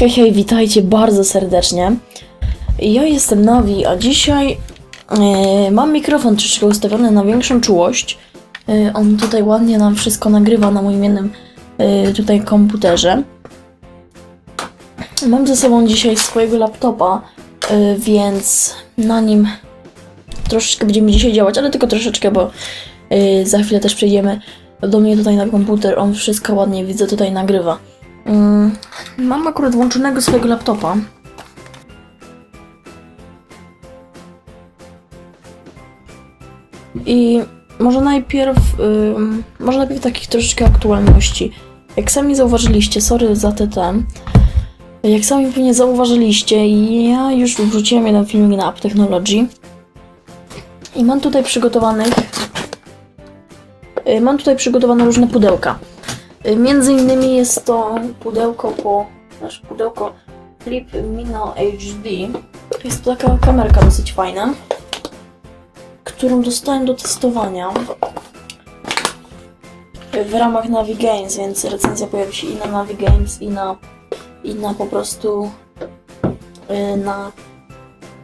Hej, hej, witajcie bardzo serdecznie. Ja jestem Navi, a dzisiaj e, mam mikrofon troszeczkę ustawiony na większą czułość. E, on tutaj ładnie nam wszystko nagrywa na moim jednym e, tutaj komputerze. Mam ze sobą dzisiaj swojego laptopa, e, więc na nim troszeczkę będziemy dzisiaj działać, ale tylko troszeczkę, bo e, za chwilę też przejdziemy do mnie tutaj na komputer. On wszystko ładnie widzę tutaj nagrywa. Mm, Mam akurat włączonego swojego laptopa. I może najpierw, ym, może najpierw takich troszeczkę aktualności. Jak sami zauważyliście, sorry za TT, jak sami pewnie zauważyliście, ja już wrzuciłem jeden filmik na App Technology i mam tutaj przygotowanych, y, mam tutaj przygotowane różne pudełka. Y, Między innymi jest to pudełko po, nasze pudełko Flip Mino HD. Jest to taka kamerka dosyć fajna, którą dostałem do testowania w ramach Navi Games, więc recenzja pojawi się i na Navi Games, i na, i na po prostu y, na,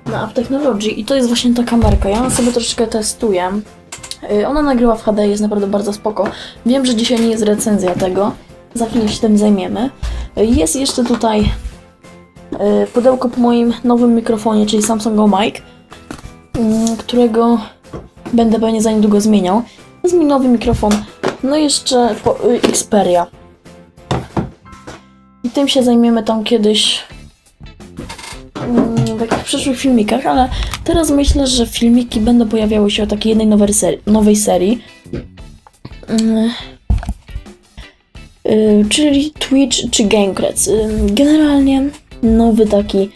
na App Technology. I to jest właśnie ta kamerka. Ja ją sobie troszeczkę testuję. Y, Ona nagrywa w HD, jest naprawdę bardzo spoko. Wiem, że dzisiaj nie jest recenzja tego. Za chwilę się tym zajmiemy. Y, Jest jeszcze tutaj y, pudełko po moim nowym mikrofonie, czyli Samsung Mic, mm, którego będę pewnie za niedługo zmieniał. To jest mój nowy mikrofon. No i jeszcze Xperia. I tym się zajmiemy tam kiedyś mm, w takich przyszłych filmikach, ale teraz myślę, że filmiki będą pojawiały się o takiej jednej nowej serii, nowej serii. Mm, y, czyli Twitch czy Gamecreds. Y, Generalnie nowy taki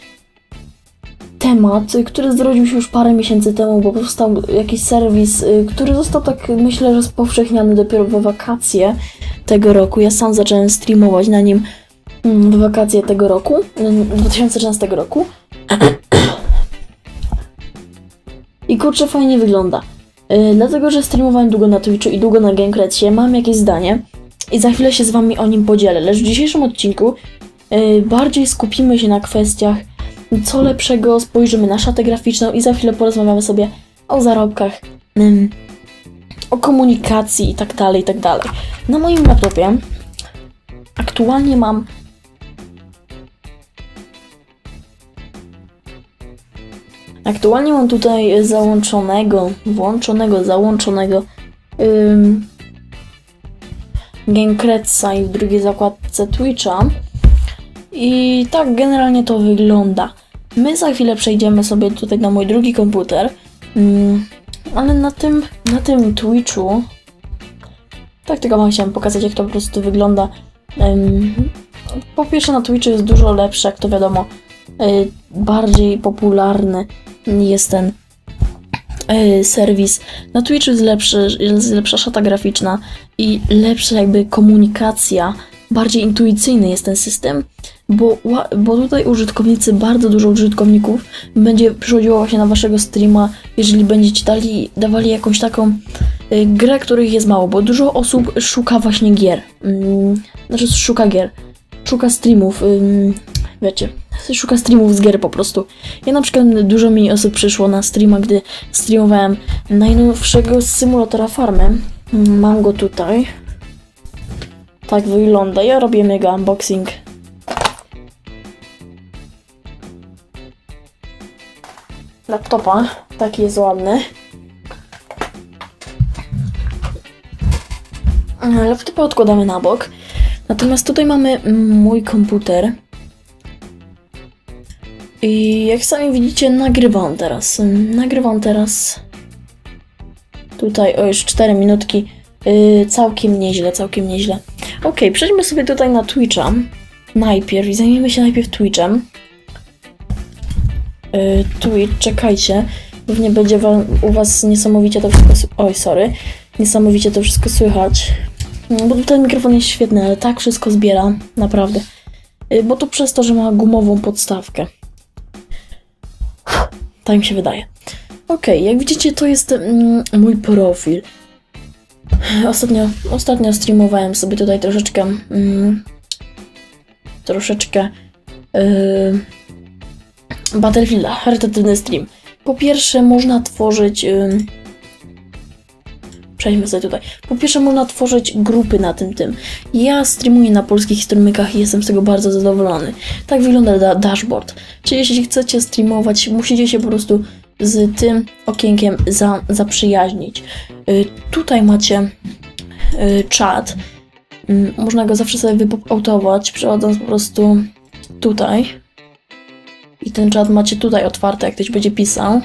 temat, który zrodził się już parę miesięcy temu, bo powstał jakiś serwis, y, który został tak myślę, że spowszechniany dopiero we wakacje tego roku. Ja sam zacząłem streamować na nim mm, w wakacje tego roku, mm, 2013 roku. I kurczę, fajnie wygląda. Yy, dlatego, że streamowałem długo na Twitchu i długo na Gamecredsie, mam jakieś zdanie i za chwilę się z wami o nim podzielę. Lecz w dzisiejszym odcinku yy, bardziej skupimy się na kwestiach co lepszego, spojrzymy na szatę graficzną i za chwilę porozmawiamy sobie o zarobkach, ym, o komunikacji i tak dalej, i tak dalej. Na moim laptopie aktualnie mam Aktualnie mam tutaj załączonego, włączonego, załączonego ym, i w drugiej zakładce Twitcha. I tak generalnie to wygląda. My za chwilę przejdziemy sobie tutaj na mój drugi komputer, mm, ale na tym, na tym Twitchu, tak tylko wam chciałem pokazać, jak to po prostu wygląda. Ym, po pierwsze na Twitchu jest dużo lepsze, jak to wiadomo, y, bardziej popularny jest ten y, serwis. Na Twitchu jest, lepszy, jest lepsza szata graficzna i lepsza jakby komunikacja, bardziej intuicyjny jest ten system, bo, bo tutaj użytkownicy, bardzo dużo użytkowników będzie przychodziło właśnie na waszego streama, jeżeli będziecie dali, dawali jakąś taką y, grę, których jest mało, bo dużo osób szuka właśnie gier. Mm, znaczy szuka gier, szuka streamów, ym, wiecie, szuka streamów z gier po prostu. Ja na przykład dużo mi osób przyszło na streama, gdy streamowałem najnowszego symulatora farmy. Mam go tutaj. Tak wygląda. Ja robię mega unboxing. Laptopa. Taki jest ładny. Laptopa odkładamy na bok. Natomiast tutaj mamy mój komputer. I jak sami widzicie, nagrywam teraz. Nagrywam teraz. Tutaj, o już 4 minutki. Yy, całkiem nieźle, całkiem nieźle. Okej, przejdźmy sobie tutaj na Twitcha. Najpierw i zajmiemy się najpierw Twitchem. Yy, Twitch, czekajcie. Pewnie będzie u was niesamowicie to wszystko. Oj, sorry. Niesamowicie to wszystko słychać. No, Bo tutaj mikrofon jest świetny, ale tak wszystko zbiera. Naprawdę. Yy, bo to przez to, że ma gumową podstawkę. Tak mi się wydaje. Okej, jak widzicie, to jest mm, mój profil. Ostatnio, ostatnio streamowałem sobie tutaj troszeczkę. Mm, troszeczkę yy, Battlefielda, charytatywny stream. Po pierwsze, można tworzyć. Yy, przejdźmy sobie tutaj. Po pierwsze, można tworzyć grupy na tym tym. Ja streamuję na polskich strumykach i jestem z tego bardzo zadowolony. Tak wygląda da dashboard. Czyli jeśli chcecie streamować, musicie się po prostu z tym okienkiem za, zaprzyjaźnić. Yy, tutaj macie yy, czat. Yy, można go zawsze sobie wypopautować, przechodząc po prostu tutaj. I ten czat macie tutaj otwarty, jak ktoś będzie pisał.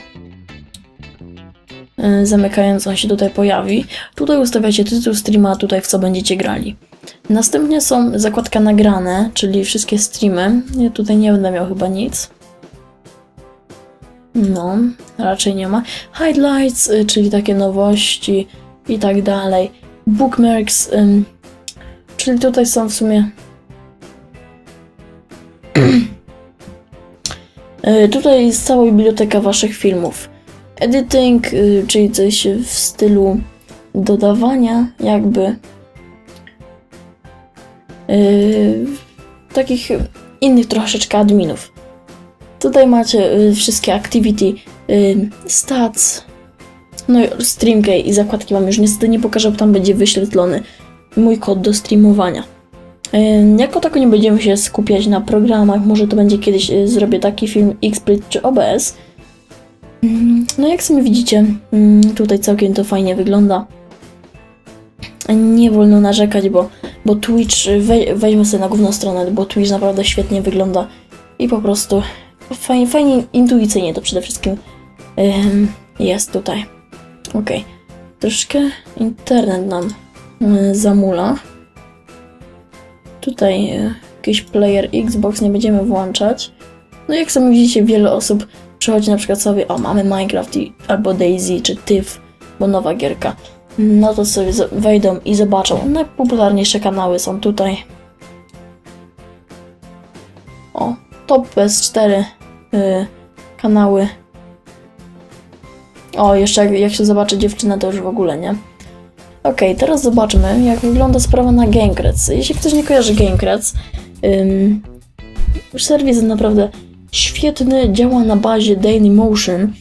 Yy, Zamykając, on się tutaj pojawi. Tutaj ustawiacie tytuł streama, tutaj w co będziecie grali. Następnie są zakładka nagrane, czyli wszystkie streamy. Ja tutaj nie będę miał chyba nic. No, raczej nie ma. Highlights, y, czyli takie nowości i tak dalej. Bookmarks, czyli tutaj są w sumie. Y, tutaj jest cała biblioteka waszych filmów. Editing, y, czyli coś w stylu dodawania, jakby. y, takich innych troszeczkę adminów. Tutaj macie y, wszystkie activity, y, stats, no i streamkey i zakładki wam już niestety nie pokażę, bo tam będzie wyświetlony mój kod do streamowania. Y, jako tako nie będziemy się skupiać na programach, może to będzie kiedyś y, zrobię taki film XSplit czy OBS. No jak sami widzicie, mm, tutaj całkiem to fajnie wygląda. Nie wolno narzekać, bo, bo Twitch, we, weźmy sobie na główną stronę, bo Twitch naprawdę świetnie wygląda i po prostu fajnie, fajnie intuicyjnie to przede wszystkim jest tutaj. Okej. Troszkę internet nam y, zamula. Tutaj y, jakiś player Xbox nie będziemy włączać. No jak sami widzicie, wiele osób przychodzi na przykład sobie, o mamy Minecraft i, albo Daisy czy Tyf, bo nowa gierka. No to sobie wejdą i zobaczą. Najpopularniejsze kanały są tutaj. O, top PS4 y, kanały. O, jeszcze jak, jak się zobaczy dziewczynę, to już w ogóle nie. Okej, teraz zobaczmy, jak wygląda sprawa na Gamecreds. Jeśli ktoś nie kojarzy Gamecreds, ym, serwis naprawdę świetny, działa na bazie Dailymotion,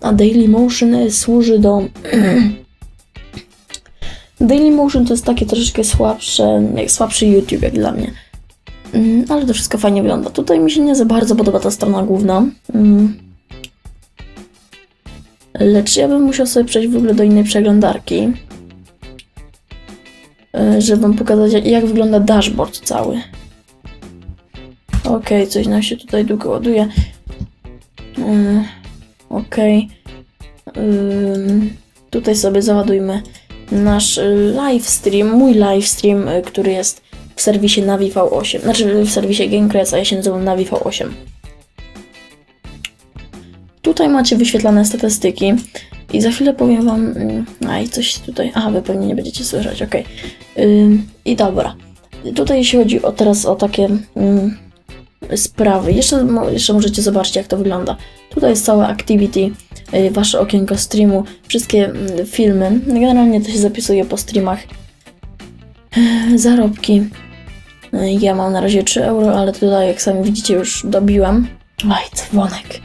a Dailymotion służy do... Dailymotion to jest takie troszeczkę słabsze, jak słabszy YouTube jak dla mnie. Mm, ale to wszystko fajnie wygląda. Tutaj mi się nie za bardzo podoba ta strona główna. Mm. Lecz ja bym musiał sobie przejść w ogóle do innej przeglądarki. e, Żeby wam pokazać, jak wygląda dashboard cały. Okej, coś nam się tutaj długo ładuje. Yy, Okej. Ym, Tutaj sobie załadujmy nasz y, live stream, mój live stream, y, który jest w serwisie Navi V8, znaczy w serwisie Gamecrest, a ja się nazywam Navi V8. Tutaj macie wyświetlane statystyki i za chwilę powiem wam, mm, aj coś tutaj, aha, wy pewnie nie będziecie słyszeć, okej. Ym, I dobra, tutaj jeśli chodzi o teraz o takie mm, sprawy, jeszcze, jeszcze możecie zobaczyć jak to wygląda. Tutaj jest całe activity, y, wasze okienko streamu, wszystkie mm, filmy, generalnie to się zapisuje po streamach. Zarobki. Y, Ja mam na razie 3 euro, ale tutaj jak sami widzicie już dobiłam. Aj, dzwonek.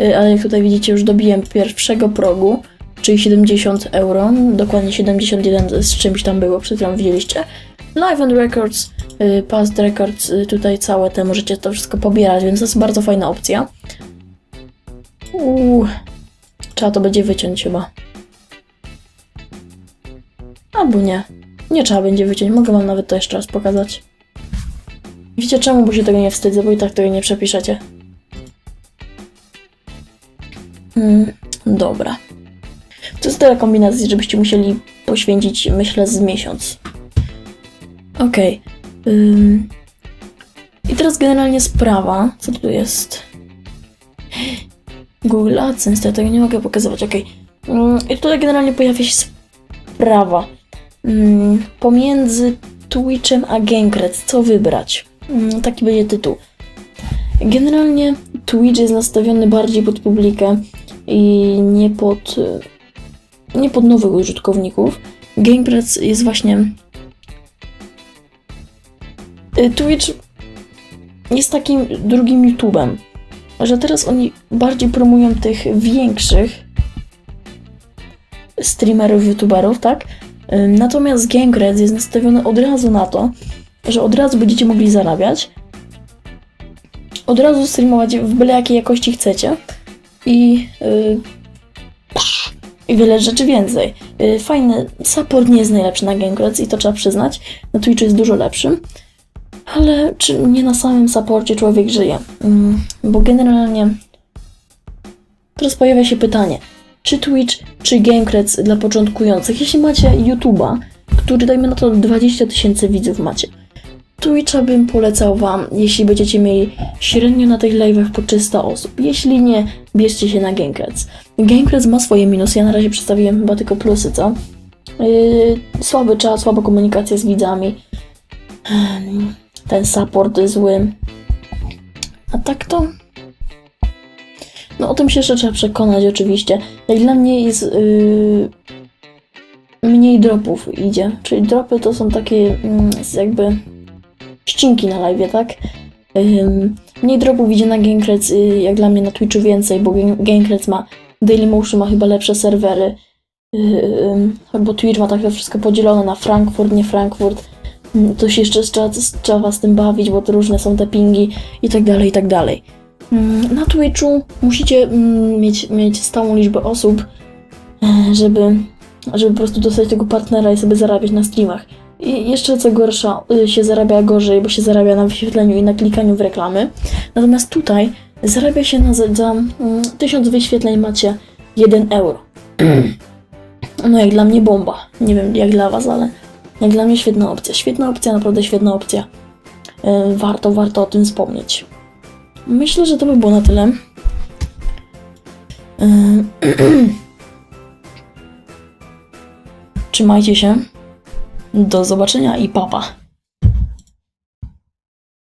Y, Ale jak tutaj widzicie już dobiłem pierwszego progu, czyli 70 euro, dokładnie 71 z czymś tam było, przed chwilą widzieliście. Live and Records, y, Past Records, y, tutaj całe te możecie to wszystko pobierać, więc to jest bardzo fajna opcja. Uuu, trzeba to będzie wyciąć chyba. Albo nie. Nie trzeba będzie wyciąć, mogę wam nawet to jeszcze raz pokazać. Wiecie czemu, bo się tego nie wstydzę, bo i tak tego nie przepiszecie. Mm, dobra. To jest tyle kombinacji, żebyście musieli poświęcić, myślę, z miesiąc. Okej. ym. I teraz generalnie sprawa. Co tu jest? Google AdSense, ja tego nie mogę pokazywać, okej. Ym, I tutaj generalnie pojawia się sprawa. Ym, Pomiędzy Twitchem a Gamecred, co wybrać? Ym, Taki będzie tytuł. Generalnie Twitch jest nastawiony bardziej pod publikę i nie pod, nie pod nowych użytkowników. Gamepress jest właśnie. Y, Twitch. jest takim drugim YouTube'em, że teraz oni bardziej promują tych większych streamerów, YouTuberów, tak? Ym, Natomiast Gangrets jest nastawiony od razu na to, że od razu będziecie mogli zarabiać, od razu streamować w byle jakiej jakości chcecie i, yy, i wiele rzeczy więcej. Yy, fajny support nie jest najlepszy na Gangrets i to trzeba przyznać. Na Twitchu jest dużo lepszy. Ale czy nie na samym supporcie człowiek żyje? Mm, bo generalnie teraz pojawia się pytanie, czy Twitch, czy Gamecreds dla początkujących? Jeśli macie YouTube'a, który dajmy na to 20 tysięcy widzów macie, Twitcha bym polecał Wam, jeśli będziecie mieli średnio na tych live'ach po 300 osób. Jeśli nie, bierzcie się na Gamecreds. Gamecreds ma swoje minusy, ja na razie przedstawiłem chyba tylko plusy, co? Yy, słaby czas, słaba komunikacja z widzami. Ten support zły. A tak to... No o tym się jeszcze trzeba przekonać oczywiście. Jak dla mnie jest... Yy, mniej dropów idzie. Czyli dropy to są takie mm, jakby ścinki na live, tak? Ym, mniej dropów idzie na Gankrec, y, jak dla mnie na Twitchu więcej, bo Gankrec ma Dailymotion ma chyba lepsze serwery. Ym, bo Twitch ma tak to wszystko podzielone na Frankfurt, nie Frankfurt. Ym, To się jeszcze trzeba, trzeba z tym bawić, bo to różne są te pingi i tak dalej, i tak dalej. Ym, Na Twitchu musicie ym, mieć, mieć stałą liczbę osób, e, żeby, żeby po prostu dostać tego partnera i sobie zarabiać na streamach. I jeszcze co gorsza, y, się zarabia gorzej, bo się zarabia na wyświetleniu i na klikaniu w reklamy. Natomiast tutaj zarabia się na, za, mm, 1000 wyświetleń macie 1 euro. No jak dla mnie bomba. Nie wiem jak dla was, ale jak dla mnie świetna opcja. Świetna opcja, naprawdę świetna opcja. Y, Warto, warto o tym wspomnieć. Myślę, że to by było na tyle. Y, Trzymajcie się. Do zobaczenia i papa.